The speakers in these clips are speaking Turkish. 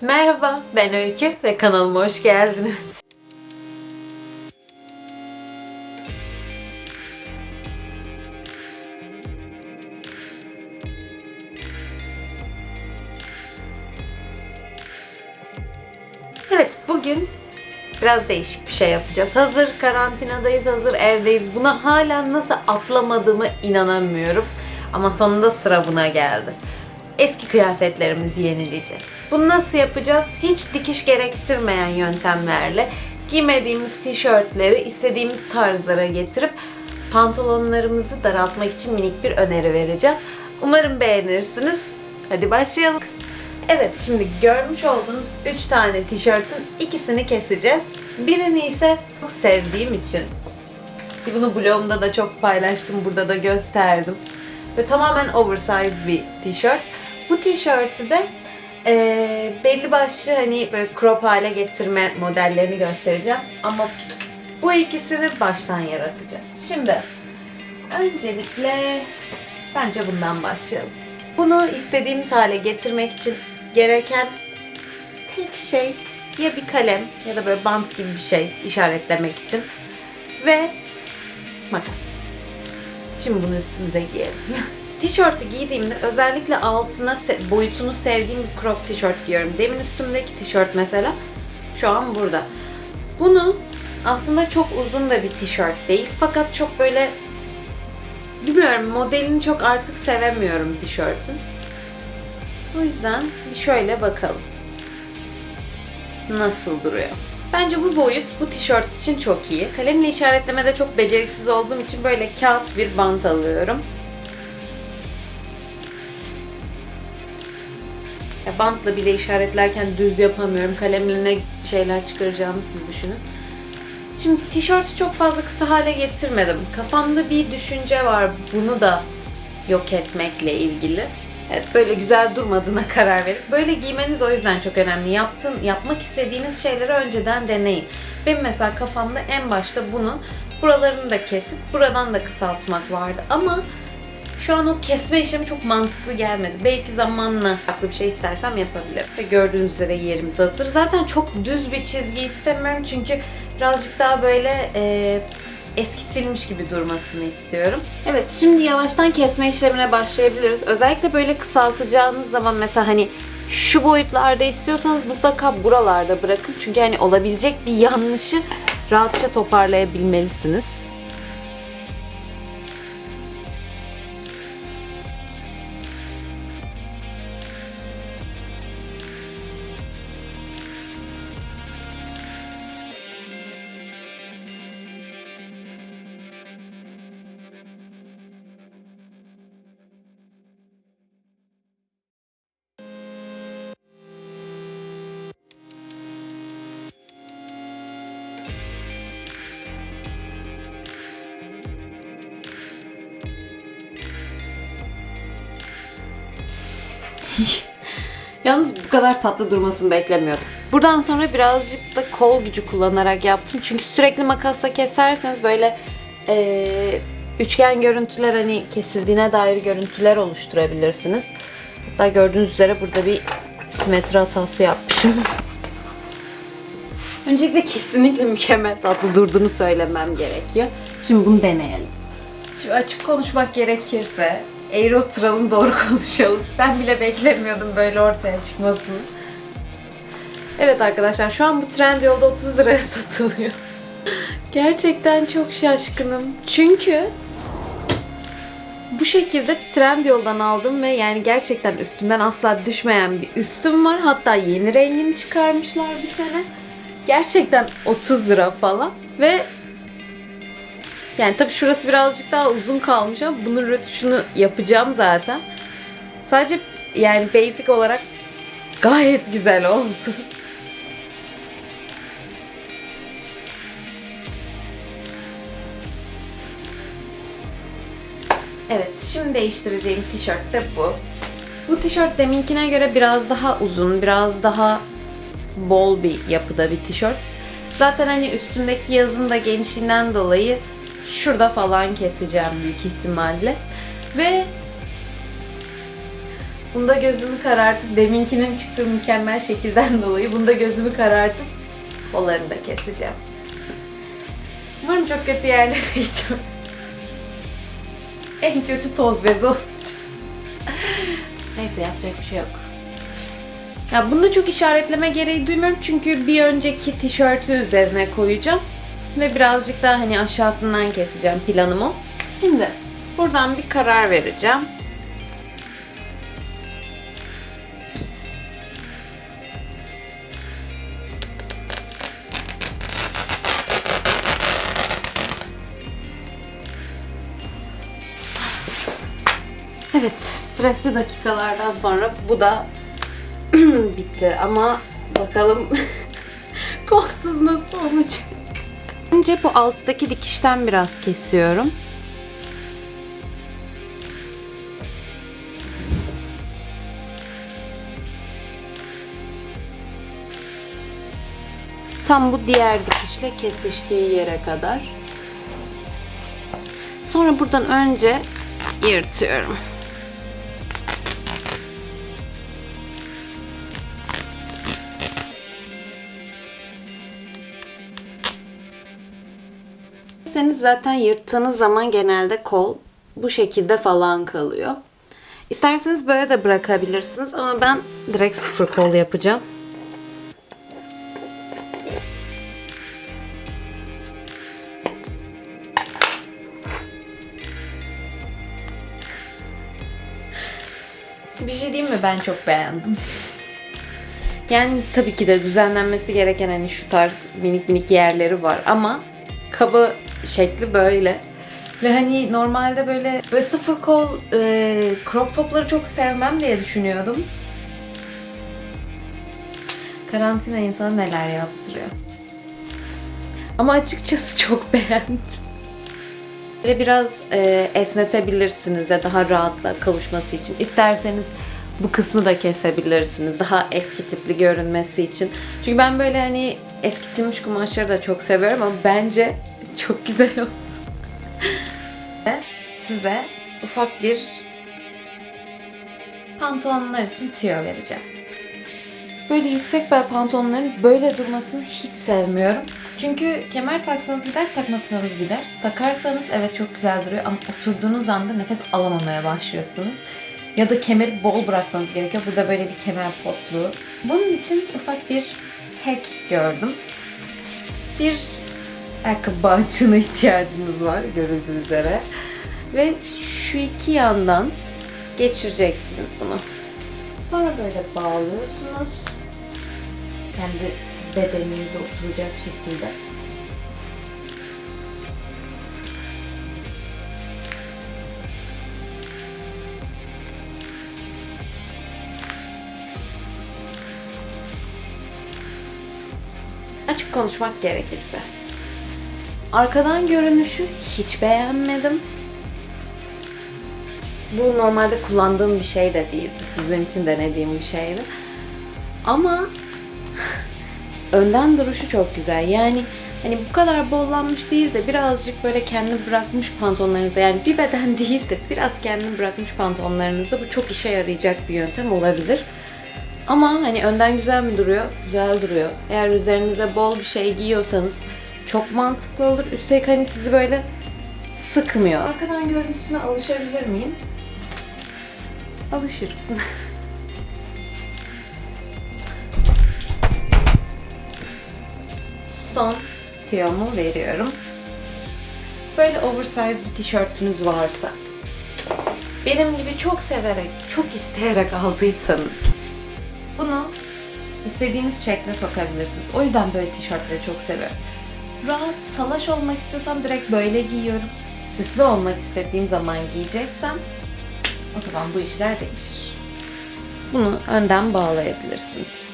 Merhaba, ben Öykü ve kanalıma hoş geldiniz. Evet, bugün biraz değişik bir şey yapacağız. Hazır karantinadayız, hazır evdeyiz. Buna hala nasıl atlamadığımı inanamıyorum. Ama sonunda sıra buna geldi. Eski kıyafetlerimizi yenileyeceğiz. Bunu nasıl yapacağız? Hiç dikiş gerektirmeyen yöntemlerle giymediğimiz tişörtleri istediğimiz tarzlara getirip pantolonlarımızı daraltmak için minik bir öneri vereceğim. Umarım beğenirsiniz. Hadi başlayalım. Evet şimdi görmüş olduğunuz 3 tane tişörtün ikisini keseceğiz. Birini ise çok sevdiğim için bunu blogumda da çok paylaştım, burada da gösterdim. Ve tamamen oversize bir tişört. Bu tişörtü de eee, belli başlı hani böyle crop hale getirme modellerini göstereceğim. Ama bu ikisini baştan yaratacağız. Şimdi öncelikle bence bundan başlayalım. Bunu istediğimiz hale getirmek için gereken tek şey ya bir kalem ya da böyle bant gibi bir şey işaretlemek için ve makas. Şimdi bunu üstümüze giyelim. Tişörtü giydiğimde özellikle altına se- boyutunu sevdiğim bir crop tişört giyiyorum. Demin üstümdeki tişört mesela şu an burada. Bunu aslında çok uzun da bir tişört değil. Fakat çok böyle bilmiyorum modelini çok artık sevemiyorum tişörtün. O yüzden bir şöyle bakalım. Nasıl duruyor? Bence bu boyut bu tişört için çok iyi. Kalemle işaretlemede çok beceriksiz olduğum için böyle kağıt bir bant alıyorum. Ya bantla bile işaretlerken düz yapamıyorum. Kalemle ne şeyler çıkaracağımı siz düşünün. Şimdi tişörtü çok fazla kısa hale getirmedim. Kafamda bir düşünce var bunu da yok etmekle ilgili. Evet böyle güzel durmadığına karar verip böyle giymeniz o yüzden çok önemli. Yaptın, yapmak istediğiniz şeyleri önceden deneyin. Benim mesela kafamda en başta bunu buralarını da kesip buradan da kısaltmak vardı ama şu an o kesme işlemi çok mantıklı gelmedi. Belki zamanla farklı bir şey istersem yapabilirim. Ve gördüğünüz üzere yerimiz hazır. Zaten çok düz bir çizgi istemiyorum çünkü birazcık daha böyle e, eskitilmiş gibi durmasını istiyorum. Evet şimdi yavaştan kesme işlemine başlayabiliriz. Özellikle böyle kısaltacağınız zaman mesela hani şu boyutlarda istiyorsanız mutlaka buralarda bırakın. Çünkü hani olabilecek bir yanlışı rahatça toparlayabilmelisiniz. Yalnız bu kadar tatlı durmasını beklemiyordum. Buradan sonra birazcık da kol gücü kullanarak yaptım. Çünkü sürekli makasla keserseniz böyle eee, üçgen görüntüler hani kesildiğine dair görüntüler oluşturabilirsiniz. Hatta gördüğünüz üzere burada bir simetri hatası yapmışım. Öncelikle kesinlikle mükemmel tatlı durduğunu söylemem gerekiyor. Şimdi bunu deneyelim. Şimdi açık konuşmak gerekirse eğri oturalım doğru konuşalım. Ben bile beklemiyordum böyle ortaya çıkmasını. Evet arkadaşlar şu an bu trend yolda 30 liraya satılıyor. Gerçekten çok şaşkınım. Çünkü bu şekilde trend yoldan aldım ve yani gerçekten üstümden asla düşmeyen bir üstüm var. Hatta yeni rengini çıkarmışlar bir sene. Gerçekten 30 lira falan ve yani tabii şurası birazcık daha uzun kalmış ama bunun rötuşunu yapacağım zaten. Sadece yani basic olarak gayet güzel oldu. Evet, şimdi değiştireceğim tişört de bu. Bu tişört deminkine göre biraz daha uzun, biraz daha bol bir yapıda bir tişört. Zaten hani üstündeki yazın da genişliğinden dolayı şurada falan keseceğim büyük ihtimalle. Ve Bunda gözümü karartıp deminkinin çıktığı mükemmel şekilden dolayı bunda gözümü karartıp kollarını da keseceğim. Umarım çok kötü yerlere gitmem. En kötü toz bezi olacak. Neyse yapacak bir şey yok. Ya bunda çok işaretleme gereği duymuyorum çünkü bir önceki tişörtü üzerine koyacağım. Ve birazcık daha hani aşağısından keseceğim planımı. Şimdi buradan bir karar vereceğim. Evet, stresli dakikalardan sonra bu da bitti ama bakalım kolsuz nasıl olacak. Önce bu alttaki dikişten biraz kesiyorum. Tam bu diğer dikişle kesiştiği yere kadar. Sonra buradan önce yırtıyorum. Seniz zaten yırttığınız zaman genelde kol bu şekilde falan kalıyor. İsterseniz böyle de bırakabilirsiniz ama ben direkt sıfır kol yapacağım. Bir şey diyeyim mi? Ben çok beğendim. Yani tabii ki de düzenlenmesi gereken hani şu tarz minik minik yerleri var ama kaba şekli böyle. Ve hani normalde böyle böyle sıfır kol e, crop topları çok sevmem diye düşünüyordum. Karantina insana neler yaptırıyor. Ama açıkçası çok beğendim. Böyle biraz e, esnetebilirsiniz de daha rahatla kavuşması için. İsterseniz bu kısmı da kesebilirsiniz. Daha eski tipli görünmesi için. Çünkü ben böyle hani eskitilmiş kumaşları da çok seviyorum ama bence çok güzel oldu. Size ufak bir pantolonlar için tüyo vereceğim. Böyle yüksek bel pantolonların böyle durmasını hiç sevmiyorum. Çünkü kemer taksanız gider, takmasanız gider. Takarsanız evet çok güzel duruyor ama oturduğunuz anda nefes alamamaya başlıyorsunuz. Ya da kemeri bol bırakmanız gerekiyor. Burada böyle bir kemer potluğu. Bunun için ufak bir hack gördüm. Bir ayakkabı bağcığına ihtiyacınız var görüldüğü üzere. Ve şu iki yandan geçireceksiniz bunu. Sonra böyle bağlıyorsunuz. Kendi bedeninize oturacak şekilde. Açık konuşmak gerekirse. Arkadan görünüşü hiç beğenmedim. Bu normalde kullandığım bir şey de değildi. Sizin için denediğim bir şeydi. Ama önden duruşu çok güzel. Yani hani bu kadar bollanmış değil de birazcık böyle kendini bırakmış pantolonlarınızda yani bir beden değil de biraz kendini bırakmış pantolonlarınızda bu çok işe yarayacak bir yöntem olabilir. Ama hani önden güzel mi duruyor? Güzel duruyor. Eğer üzerinize bol bir şey giyiyorsanız çok mantıklı olur. Üstelik hani sizi böyle sıkmıyor. Arkadan görüntüsüne alışabilir miyim? Alışırım. Son tüyomu veriyorum. Böyle oversize bir tişörtünüz varsa, benim gibi çok severek, çok isteyerek aldıysanız bunu istediğiniz şekle sokabilirsiniz. O yüzden böyle tişörtleri çok seviyorum. Rahat, salaş olmak istiyorsam direkt böyle giyiyorum. Süslü olmak istediğim zaman giyeceksem o zaman bu işler değişir. Bunu önden bağlayabilirsiniz.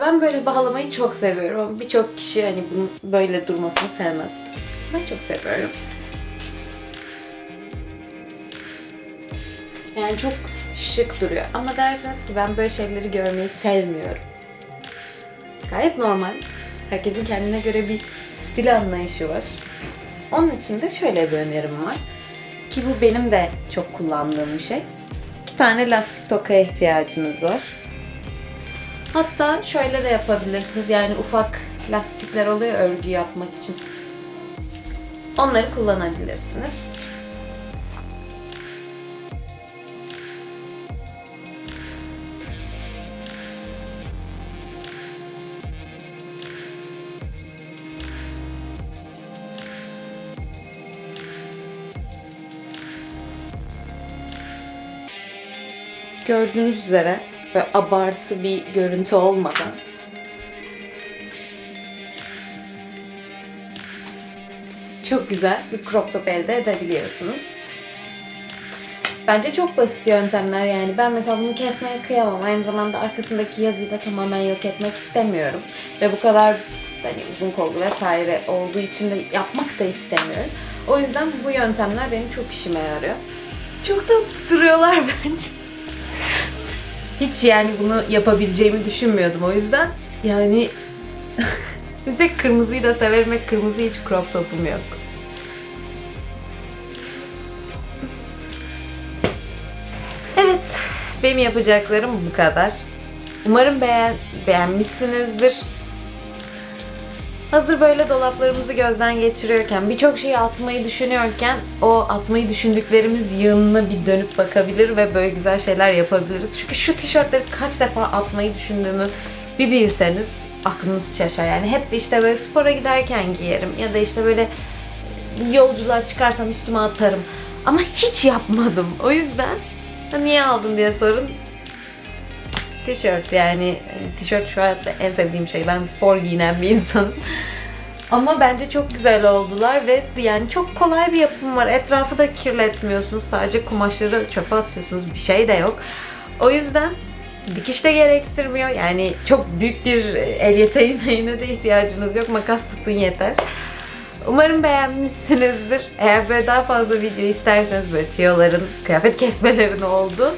Ben böyle bağlamayı çok seviyorum birçok kişi hani bunun böyle durmasını sevmez. Ben çok seviyorum. Yani çok şık duruyor. Ama derseniz ki ben böyle şeyleri görmeyi sevmiyorum. Gayet normal. Herkesin kendine göre bir stil anlayışı var. Onun için de şöyle bir önerim var. Ki bu benim de çok kullandığım bir şey. İki tane lastik tokaya ihtiyacınız var. Hatta şöyle de yapabilirsiniz. Yani ufak lastikler oluyor örgü yapmak için. Onları kullanabilirsiniz. Gördüğünüz üzere böyle abartı bir görüntü olmadan çok güzel bir crop top elde edebiliyorsunuz. Bence çok basit yöntemler yani. Ben mesela bunu kesmeye kıyamam. Aynı zamanda arkasındaki yazıyı da tamamen yok etmek istemiyorum. Ve bu kadar hani uzun kollu vesaire olduğu için de yapmak da istemiyorum. O yüzden bu yöntemler benim çok işime yarıyor. Çok da duruyorlar bence. Hiç yani bunu yapabileceğimi düşünmüyordum o yüzden. Yani üstelik kırmızıyı da severim ve kırmızı hiç crop topum yok. Evet, benim yapacaklarım bu kadar. Umarım beğen beğenmişsinizdir. Hazır böyle dolaplarımızı gözden geçiriyorken, birçok şeyi atmayı düşünüyorken o atmayı düşündüklerimiz yığınına bir dönüp bakabilir ve böyle güzel şeyler yapabiliriz. Çünkü şu tişörtleri kaç defa atmayı düşündüğümü bir bilseniz aklınız şaşar. Yani hep işte böyle spora giderken giyerim ya da işte böyle yolculuğa çıkarsam üstüme atarım. Ama hiç yapmadım. O yüzden "Ha, niye aldın diye sorun. Tişört yani e, tişört şu hayatta en sevdiğim şey. Ben spor giyinen bir insanım. Ama bence çok güzel oldular ve yani çok kolay bir yapım var. Etrafı da kirletmiyorsunuz. Sadece kumaşları çöpe atıyorsunuz. Bir şey de yok. O yüzden dikiş de gerektirmiyor. Yani çok büyük bir el yeteneğine de ihtiyacınız yok. Makas tutun yeter. Umarım beğenmişsinizdir. Eğer böyle daha fazla video isterseniz böyle tiyoların, kıyafet kesmelerin oldu.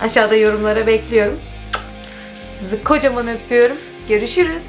Aşağıda yorumlara bekliyorum. Sizi kocaman öpüyorum. Görüşürüz.